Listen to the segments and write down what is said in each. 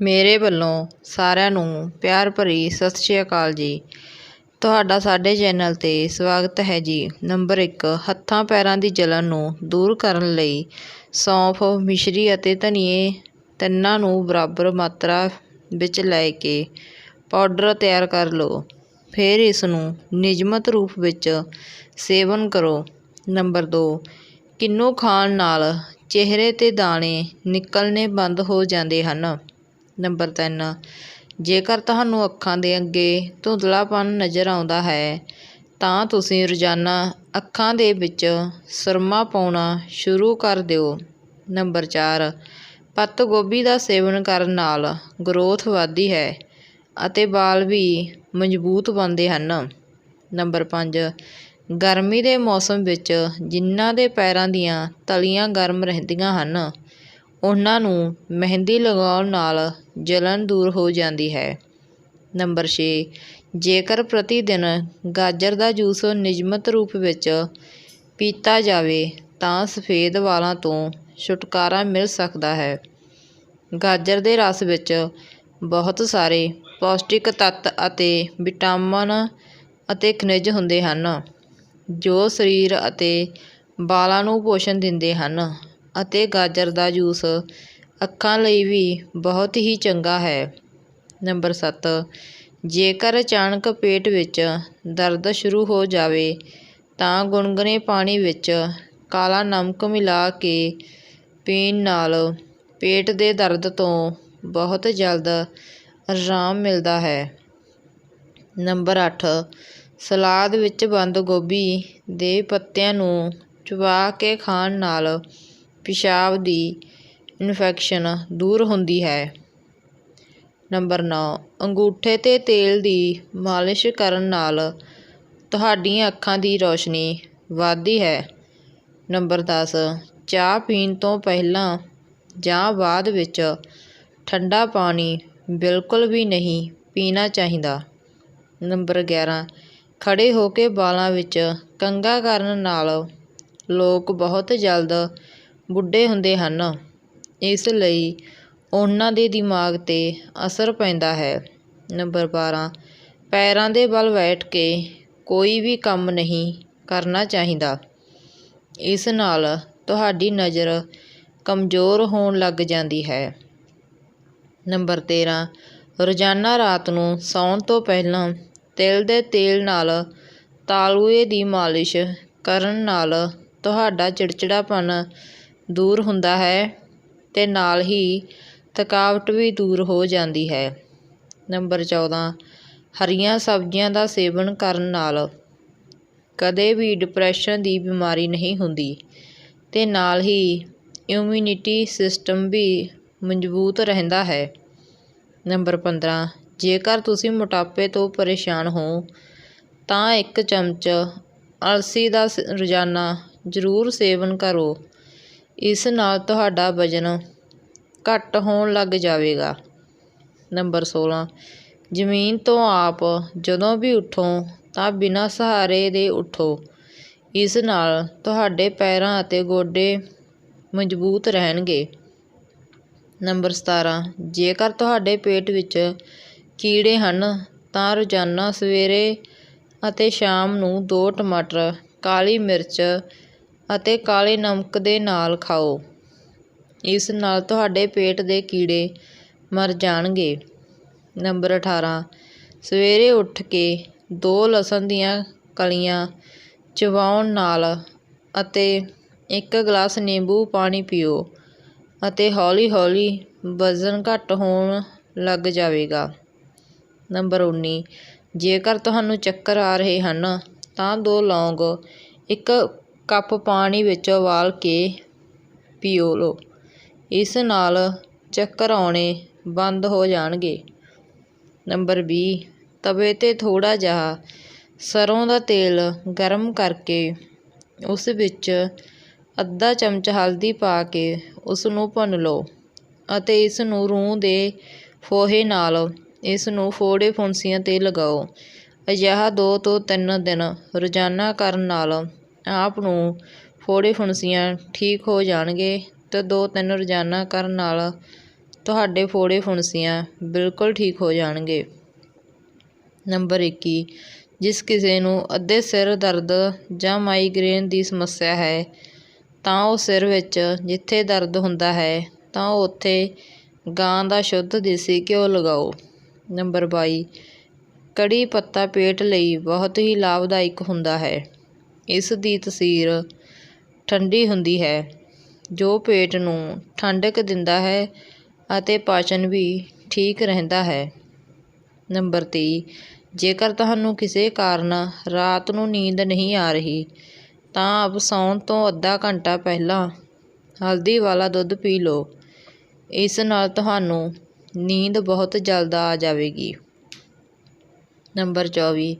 ਮੇਰੇ ਵੱਲੋਂ ਸਾਰਿਆਂ ਨੂੰ ਪਿਆਰ ਭਰੀ ਸਤਿ ਸ਼੍ਰੀ ਅਕਾਲ ਜੀ। ਤੁਹਾਡਾ ਸਾਡੇ ਚੈਨਲ 'ਤੇ ਸਵਾਗਤ ਹੈ ਜੀ। ਨੰਬਰ ਇੱਕ, ਹੱਥਾਂ ਪੈਰਾਂ ਦੀ ਜਲਨ ਨੂੰ ਦੂਰ ਕਰਨ ਲਈ ਸੌਂਫ, ਮਿਸ਼ਰੀ ਅਤੇ ਧਨੀਏ ਤਿੰਨਾਂ ਨੂੰ ਬਰਾਬਰ ਮਾਤਰਾ ਵਿੱਚ ਲੈ ਕੇ ਪਾਊਡਰ ਤਿਆਰ ਕਰ ਲਓ। ਫਿਰ ਇਸ ਨੂੰ ਨਿਯਮਤ ਰੂਪ ਵਿੱਚ ਸੇਵਨ ਕਰੋ। ਨੰਬਰ ਦੋ, ਕਿੰਨੂ ਖਾਣ ਨਾਲ ਚਿਹਰੇ 'ਤੇ ਦਾਣੇ ਨਿਕਲਣੇ ਬੰਦ ਹੋ ਜਾਂਦੇ ਹਨ। ਨੰਬਰ ਤਿੰਨ। ਜੇਕਰ ਤੁਹਾਨੂੰ ਅੱਖਾਂ ਦੇ ਅੱਗੇ ਧੁੰਦਲਾਪਨ ਨਜ਼ਰ ਆਉਂਦਾ ਹੈ, ਤਾਂ ਤੁਸੀਂ ਰੋਜ਼ਾਨਾ ਅੱਖਾਂ ਦੇ ਵਿੱਚ ਸਰਮਾ ਪਾਉਣਾ ਸ਼ੁਰੂ ਕਰ ਦਿਓ। ਨੰਬਰ ਚਾਰ। ਪੱਤ ਗੋਭੀ ਦਾ ਸੇਵਨ ਕਰਨ ਨਾਲ ਗਰੋਥ ਵੱਧਦੀ ਹੈ ਅਤੇ ਵਾਲ ਵੀ ਮਜ਼ਬੂਤ ਬਣਦੇ ਹਨ। ਨੰਬਰ ਪੰਜ। ਗਰਮੀ ਦੇ ਮੌਸਮ ਵਿੱਚ ਜਿਨ੍ਹਾਂ ਦੇ ਪੈਰਾਂ ਦੀਆਂ ਤਲੀਆਂ ਗਰਮ ਰਹਿੰਦੀਆਂ ਹਨ, ਉਹਨਾਂ ਨੂੰ ਮਹਿੰਦੀ ਲਗਾਉਣ ਨਾਲ ਜਲਨ ਦੂਰ ਹੋ ਜਾਂਦੀ ਹੈ। ਨੰਬਰ ਛੇ, ਜੇਕਰ ਪ੍ਰਤੀ ਦਿਨ ਗਾਜਰ ਦਾ ਜੂਸ ਨਿਯਮਤ ਰੂਪ ਵਿੱਚ ਪੀਤਾ ਜਾਵੇ, ਤਾਂ ਸਫੇਦ ਵਾਲਾਂ ਤੋਂ ਛੁਟਕਾਰਾ ਮਿਲ ਸਕਦਾ ਹੈ। ਗਾਜਰ ਦੇ ਰਸ ਵਿੱਚ ਬਹੁਤ ਸਾਰੇ ਪੌਸ਼ਟਿਕ ਤੱਤ ਅਤੇ ਵਿਟਾਮਿਨ ਅਤੇ ਖਣਿਜ ਹੁੰਦੇ ਹਨ, ਜੋ ਸਰੀਰ ਅਤੇ ਵਾਲਾਂ ਨੂੰ ਪੋਸ਼ਣ ਦਿੰਦੇ ਹਨ ਅਤੇ ਗਾਜਰ ਦਾ ਜੂਸ ਅੱਖਾਂ ਲਈ ਵੀ ਬਹੁਤ ਹੀ ਚੰਗਾ ਹੈ। ਨੰਬਰ ਸੱਤ, ਜੇਕਰ ਅਚਾਨਕ ਪੇਟ ਵਿੱਚ ਦਰਦ ਸ਼ੁਰੂ ਹੋ ਜਾਵੇ, ਤਾਂ ਗੁਨਗੁਨੇ ਪਾਣੀ ਵਿੱਚ ਕਾਲਾ ਨਮਕ ਮਿਲਾ ਕੇ ਪੀਣ ਨਾਲ ਪੇਟ ਦੇ ਦਰਦ ਤੋਂ ਬਹੁਤ ਜਲਦ ਆਰਾਮ ਮਿਲਦਾ ਹੈ। ਨੰਬਰ ਅੱਠ, ਸਲਾਦ ਵਿੱਚ ਬੰਦ ਗੋਭੀ ਦੇ ਪੱਤਿਆਂ ਨੂੰ ਚਬਾ ਕੇ ਖਾਣ ਨਾਲ ਪਿਸ਼ਾਬ ਦੀ ਇਨਫੈਕਸ਼ਨ ਦੂਰ ਹੁੰਦੀ ਹੈ। ਨੰਬਰ ਨੌ, ਅੰਗੂਠੇ 'ਤੇ ਤੇਲ ਦੀ ਮਾਲਿਸ਼ ਕਰਨ ਨਾਲ ਤੁਹਾਡੀਆਂ ਅੱਖਾਂ ਦੀ ਰੌਸ਼ਨੀ ਵੱਧਦੀ ਹੈ। ਨੰਬਰ ਦਸ, ਚਾਹ ਪੀਣ ਤੋਂ ਪਹਿਲਾਂ ਜਾਂ ਬਾਅਦ ਵਿੱਚ ਠੰਡਾ ਪਾਣੀ ਬਿਲਕੁਲ ਵੀ ਨਹੀਂ ਪੀਣਾ ਚਾਹੀਦਾ। ਨੰਬਰ ਗਿਆਰਾਂ, ਖੜ੍ਹੇ ਹੋ ਕੇ ਵਾਲਾਂ ਵਿੱਚ ਕੰਘਾ ਕਰਨ ਨਾਲ ਲੋਕ ਬਹੁਤ ਜਲਦ ਬੁੱਢੇ ਹੁੰਦੇ ਹਨ। ਇਸ ਲਈ ਉਹਨਾਂ ਦੇ ਦਿਮਾਗ 'ਤੇ ਅਸਰ ਪੈਂਦਾ ਹੈ। ਨੰਬਰ ਬਾਰ੍ਹਾਂ ਪੈਰਾਂ ਦੇ ਬਲ ਬੈਠ ਕੇ ਕੋਈ ਵੀ ਕੰਮ ਨਹੀਂ ਕਰਨਾ ਚਾਹੀਦਾ। ਇਸ ਨਾਲ ਤੁਹਾਡੀ ਨਜ਼ਰ ਕਮਜ਼ੋਰ ਹੋਣ ਲੱਗ ਜਾਂਦੀ ਹੈ। ਨੰਬਰ ਤੇਰਾਂ, ਰੋਜ਼ਾਨਾ ਰਾਤ ਨੂੰ ਸੌਣ ਤੋਂ ਪਹਿਲਾਂ ਤਿਲ ਦੇ ਤੇਲ ਨਾਲ ਤਾਲੂਏ ਦੀ ਮਾਲਿਸ਼ ਕਰਨ ਨਾਲ ਤੁਹਾਡਾ ਚਿੜਚਿੜਾਪਨ ਦੂਰ ਹੁੰਦਾ ਹੈ। ਅਤੇ ਨਾਲ ਹੀ ਥਕਾਵਟ ਵੀ ਦੂਰ ਹੋ ਜਾਂਦੀ ਹੈ। ਨੰਬਰ ਚੌਦਾਂ, ਹਰੀਆਂ ਸਬਜ਼ੀਆਂ ਦਾ ਸੇਵਨ ਕਰਨ ਨਾਲ ਕਦੇ ਵੀ ਡਿਪਰੈਸ਼ਨ ਦੀ ਬਿਮਾਰੀ ਨਹੀਂ ਹੁੰਦੀ ਅਤੇ ਨਾਲ ਹੀ ਇਮਿਊਨਿਟੀ ਸਿਸਟਮ ਵੀ ਮਜ਼ਬੂਤ ਰਹਿੰਦਾ ਹੈ। ਨੰਬਰ ਪੰਦਰਾਂ, ਜੇਕਰ ਤੁਸੀਂ ਮੋਟਾਪੇ ਤੋਂ ਪਰੇਸ਼ਾਨ ਹੋ, ਤਾਂ ਇੱਕ ਚਮਚ ਅਲਸੀ ਦਾ ਸ, ਰੋਜ਼ਾਨਾ ਜ਼ਰੂਰ ਸੇਵਨ ਕਰੋ। ਇਸ ਨਾਲ ਤੁਹਾਡਾ ਵਜ਼ਨ ਘੱਟ ਹੋਣ ਲੱਗ ਜਾਵੇਗਾ। ਨੰਬਰ ਸੋਲ੍ਹਾਂ ਜ਼ਮੀਨ ਤੋਂ ਆਪ ਜਦੋਂ ਵੀ ਉੱਠੋ ਤਾਂ ਬਿਨਾਂ ਸਹਾਰੇ ਦੇ ਉੱਠੋ। ਇਸ ਨਾਲ ਤੁਹਾਡੇ ਪੈਰਾਂ ਅਤੇ ਗੋਡੇ ਮਜ਼ਬੂਤ ਰਹਿਣਗੇ। ਨੰਬਰ ਸਤਾਰਾਂ, ਜੇਕਰ ਤੁਹਾਡੇ ਪੇਟ ਵਿੱਚ ਕੀੜੇ ਹਨ ਤਾਂ ਰੋਜ਼ਾਨਾ ਸਵੇਰੇ ਅਤੇ ਸ਼ਾਮ ਨੂੰ ਦੋ ਟਮਾਟਰ, ਕਾਲੀ ਮਿਰਚ ਅਤੇ ਕਾਲੇ ਨਮਕ ਦੇ ਨਾਲ ਖਾਓ। ਇਸ ਨਾਲ ਤੁਹਾਡੇ ਪੇਟ ਦੇ ਕੀੜੇ ਮਰ ਜਾਣਗੇ। ਨੰਬਰ ਅਠਾਰਾਂ। ਸਵੇਰੇ ਉੱਠ ਕੇ ਦੋ ਲਸਣ ਦੀਆਂ ਕਲੀਆਂ ਚਬਾਉਣ ਨਾਲ ਅਤੇ ਇੱਕ ਗਲਾਸ ਨਿੰਬੂ ਪਾਣੀ ਪੀਓ ਅਤੇ ਹੌਲੀ ਹੌਲੀ ਵਜ਼ਨ ਘੱਟ ਹੋਣ ਲੱਗ ਜਾਵੇਗਾ। ਨੰਬਰ ਉੱਨੀ। ਜੇਕਰ ਤੁਹਾਨੂੰ ਚੱਕਰ ਆ ਰਹੇ ਹਨ, ਤਾਂ ਦੋ ਲੌਂਗ, ਇੱਕ ਕੱਪ ਪਾਣੀ ਵਿੱਚ ਉਬਾਲ ਕੇ ਪੀਓ ਲਓ। ਇਸ ਨਾਲ ਚੱਕਰ ਆਉਣੇ ਬੰਦ ਹੋ ਜਾਣਗੇ। ਨੰਬਰ ਵੀਹ, ਤਵੇ 'ਤੇ ਥੋੜ੍ਹਾ ਜਿਹਾ ਸਰੋਂ ਦਾ ਤੇਲ ਗਰਮ ਕਰਕੇ ਉਸ ਵਿੱਚ ਅੱਧਾ ਚਮਚ ਹਲਦੀ ਪਾ ਕੇ ਉਸ ਨੂੰ ਭੁੰਨ ਲਓ ਅਤੇ ਇਸ ਨੂੰ ਰੂੰ ਦੇ ਫੋਹੇ ਨਾਲ ਇਸ ਨੂੰ ਫੋੜੇ ਫੁੰਸੀਆਂ 'ਤੇ ਲਗਾਓ। ਅਜਿਹਾ ਦੋ ਤੋਂ ਤਿੰਨ ਦਿਨ ਰੋਜ਼ਾਨਾ ਕਰਨ ਨਾਲ ਆਪ ਨੂੰ ਫੋੜੇ ਫੁੰਸੀਆਂ ਠੀਕ ਹੋ ਜਾਣਗੇ ਅਤੇ ਦੋ ਤਿੰਨ ਰੋਜ਼ਾਨਾ ਕਰਨ ਨਾਲ ਤੁਹਾਡੇ ਫੋੜੇ ਫੁੰਸੀਆਂ ਬਿਲਕੁਲ ਠੀਕ ਹੋ ਜਾਣਗੇ। ਨੰਬਰ 21 ਜਿਸ ਕਿਸੇ ਨੂੰ ਅੱਧੇ ਸਿਰ ਦਰਦ ਜਾਂ ਮਾਈਗ੍ਰੇਨ ਦੀ ਸਮੱਸਿਆ ਹੈ, ਤਾਂ ਉਹ ਸਿਰ ਵਿੱਚ ਜਿੱਥੇ ਦਰਦ ਹੁੰਦਾ ਹੈ, ਤਾਂ ਉਹ ਉੱਥੇ ਗਾਂ ਦਾ ਸ਼ੁੱਧ ਦੇਸੀ ਘਿਓ ਲਗਾਓ। ਨੰਬਰ 22 ਕੜੀ ਪੱਤਾ ਪੇਟ ਲਈ ਬਹੁਤ ਹੀ ਲਾਭਦਾਇਕ ਹੁੰਦਾ ਹੈ। ਇਸ ਦੀ ਤਸੀਰ ਠੰਡੀ ਹੁੰਦੀ ਹੈ, ਜੋ ਪੇਟ ਨੂੰ ਠੰਡਕ ਦਿੰਦਾ ਹੈ ਅਤੇ ਪਾਚਨ ਵੀ ਠੀਕ ਰਹਿੰਦਾ ਹੈ। ਨੰਬਰ 23 ਜੇਕਰ ਤੁਹਾਨੂੰ ਕਿਸੇ ਕਾਰਨ ਰਾਤ ਨੂੰ ਨੀਂਦ ਨਹੀਂ ਆ ਰਹੀ, ਤਾਂ ਆਪ ਸੌਣ ਤੋਂ ਅੱਧਾ ਘੰਟਾ ਪਹਿਲਾਂ ਹਲਦੀ ਵਾਲਾ ਦੁੱਧ ਪੀ ਲਓ। ਇਸ ਨਾਲ ਤੁਹਾਨੂੰ ਨੀਂਦ ਬਹੁਤ ਜਲਦ ਆ ਜਾਵੇਗੀ। ਨੰਬਰ 24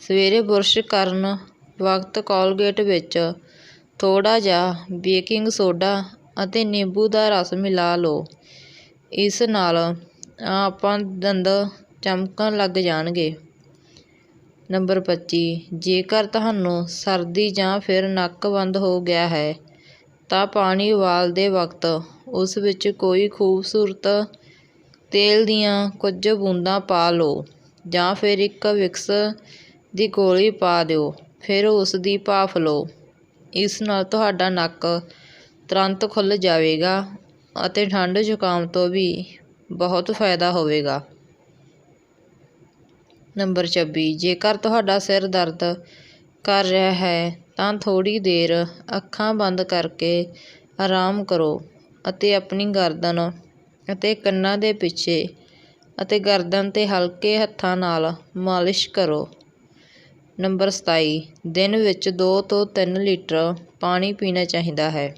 ਸਵੇਰੇ ਬੁਰਸ਼ ਕਰਨ ਵਕਤ ਕੋਲਗੇਟ ਵਿੱਚ ਥੋੜ੍ਹਾ ਜਿਹਾ ਬੇਕਿੰਗ ਸੋਡਾ ਅਤੇ ਨਿੰਬੂ ਦਾ ਰਸ ਮਿਲਾ ਲਓ। ਇਸ ਨਾਲ ਆਪਾਂ ਦੰਦ ਚਮਕਣ ਲੱਗ ਜਾਣਗੇ। ਨੰਬਰ 25 ਜੇਕਰ ਤੁਹਾਨੂੰ ਸਰਦੀ ਜਾਂ ਫਿਰ ਨੱਕ ਬੰਦ ਹੋ ਗਿਆ ਹੈ, ਤਾਂ ਪਾਣੀ ਉਬਾਲਦੇ ਵਕਤ ਉਸ ਵਿੱਚ ਕੋਈ ਖੂਬਸੂਰਤ ਤੇਲ ਦੀਆਂ ਕੁਝ ਬੂੰਦਾਂ ਪਾ ਲਓ ਜਾਂ ਫਿਰ ਇੱਕ ਵਿਕਸ ਦੀ ਗੋਲੀ ਪਾ ਦਿਓ। ਫਿਰ ਉਸ ਦੀ ਭਾਫ਼ ਲਓ। ਇਸ ਨਾਲ ਤੁਹਾਡਾ ਨੱਕ ਤੁਰੰਤ ਖੁੱਲ੍ਹ ਜਾਵੇਗਾ ਅਤੇ ਠੰਡ ਜ਼ੁਕਾਮ ਤੋਂ ਵੀ ਬਹੁਤ ਫਾਇਦਾ ਹੋਵੇਗਾ। ਨੰਬਰ 26 ਜੇਕਰ ਤੁਹਾਡਾ ਸਿਰ ਦਰਦ ਕਰ ਰਿਹਾ ਹੈ, ਤਾਂ ਥੋੜ੍ਹੀ ਦੇਰ ਅੱਖਾਂ ਬੰਦ ਕਰਕੇ ਆਰਾਮ ਕਰੋ ਅਤੇ ਆਪਣੀ ਗਰਦਨ ਅਤੇ ਕੰਨਾਂ ਦੇ ਪਿੱਛੇ ਅਤੇ ਗਰਦਨ 'ਤੇ ਹਲਕੇ ਹੱਥਾਂ ਨਾਲ ਮਾਲਿਸ਼ ਕਰੋ। ਨੰਬਰ 27 ਦਿਨ ਵਿੱਚ ਦੋ ਤੋਂ ਤਿੰਨ ਲੀਟਰ ਪਾਣੀ ਪੀਣਾ ਚਾਹੀਦਾ ਹੈ।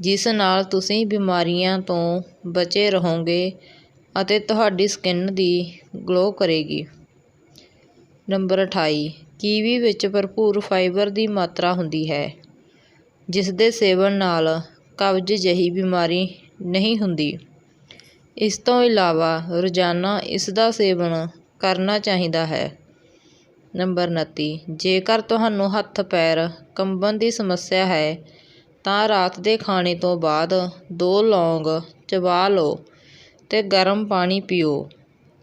ਜਿਸ ਨਾਲ ਤੁਸੀਂ ਬਿਮਾਰੀਆਂ ਤੋਂ ਬਚੇ ਰਹੋਗੇ ਅਤੇ ਤੁਹਾਡੀ ਸਕਿਨ ਦੀ ਗਲੋ ਕਰੇਗੀ। ਨੰਬਰ 28 ਕੀਵੀ ਵਿੱਚ ਭਰਪੂਰ ਫਾਈਬਰ ਦੀ ਮਾਤਰਾ ਹੁੰਦੀ ਹੈ ਜਿਸ ਦੇ ਸੇਵਨ ਨਾਲ ਕਬਜ਼ ਜਿਹੀ ਬਿਮਾਰੀ ਨਹੀਂ ਹੁੰਦੀ। ਇਸ ਤੋਂ ਇਲਾਵਾ ਰੋਜ਼ਾਨਾ ਇਸ ਦਾ ਸੇਵਨ ਕਰਨਾ ਚਾਹੀਦਾ ਹੈ। ਨੰਬਰ 29 ਜੇਕਰ ਤੁਹਾਨੂੰ ਹੱਥ ਪੈਰ ਕੰਬਣ ਦੀ ਸਮੱਸਿਆ ਹੈ, ਤਾਂ ਰਾਤ ਦੇ ਖਾਣੇ ਤੋਂ ਬਾਅਦ ਦੋ ਲੌਂਗ ਚਬਾ ਲਓ ਅਤੇ ਗਰਮ ਪਾਣੀ ਪੀਓ।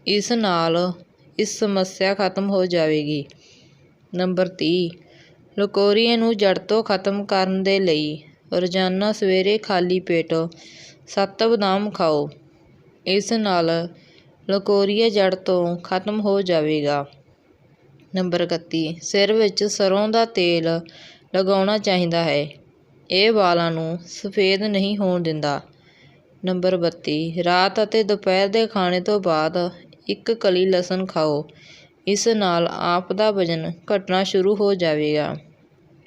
ਇਸ ਨਾਲ ਇਸ ਸਮੱਸਿਆ ਖਤਮ ਹੋ ਜਾਵੇਗੀ। ਨੰਬਰ ਤੀਹ ਲਕੋਰੀਏ ਨੂੰ ਜੜ ਤੋਂ ਖਤਮ ਕਰਨ ਦੇ ਲਈ ਰੋਜ਼ਾਨਾ ਸਵੇਰੇ ਖਾਲੀ ਪੇਟ ਸੱਤ ਬਦਾਮ ਖਾਓ। ਇਸ ਨਾਲ ਲਕੋਰੀਆ ਜੜ ਤੋਂ ਖਤਮ ਹੋ ਜਾਵੇਗਾ। ਨੰਬਰ 31 ਸਿਰ ਵਿੱਚ ਸਰੋਂ ਦਾ ਤੇਲ ਲਗਾਉਣਾ ਚਾਹੀਦਾ ਹੈ। ਇਹ ਵਾਲਾਂ ਨੂੰ ਸਫੇਦ ਨਹੀਂ ਹੋਣ ਦਿੰਦਾ। ਨੰਬਰ 32 ਰਾਤ ਅਤੇ ਦੁਪਹਿਰ ਦੇ ਖਾਣੇ ਤੋਂ ਬਾਅਦ ਇੱਕ ਕਲੀ ਲਸਣ ਖਾਓ। ਇਸ ਨਾਲ ਆਪ ਦਾ ਵਜ਼ਨ ਘਟਣਾ ਸ਼ੁਰੂ ਹੋ ਜਾਵੇਗਾ।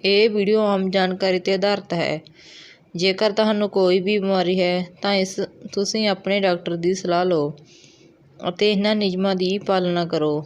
ਇਹ ਵੀਡੀਓ ਆਮ ਜਾਣਕਾਰੀ 'ਤੇ ਆਧਾਰਿਤ ਹੈ। ਜੇਕਰ ਤੁਹਾਨੂੰ ਕੋਈ ਵੀ ਬਿਮਾਰੀ ਹੈ, ਤਾਂ ਇਸ ਤੁਸੀਂ ਆਪਣੇ ਡਾਕਟਰ ਦੀ ਸਲਾਹ ਲਓ ਅਤੇ ਇਹਨਾਂ ਨਿਯਮਾਂ ਦੀ ਪਾਲਣਾ ਕਰੋ।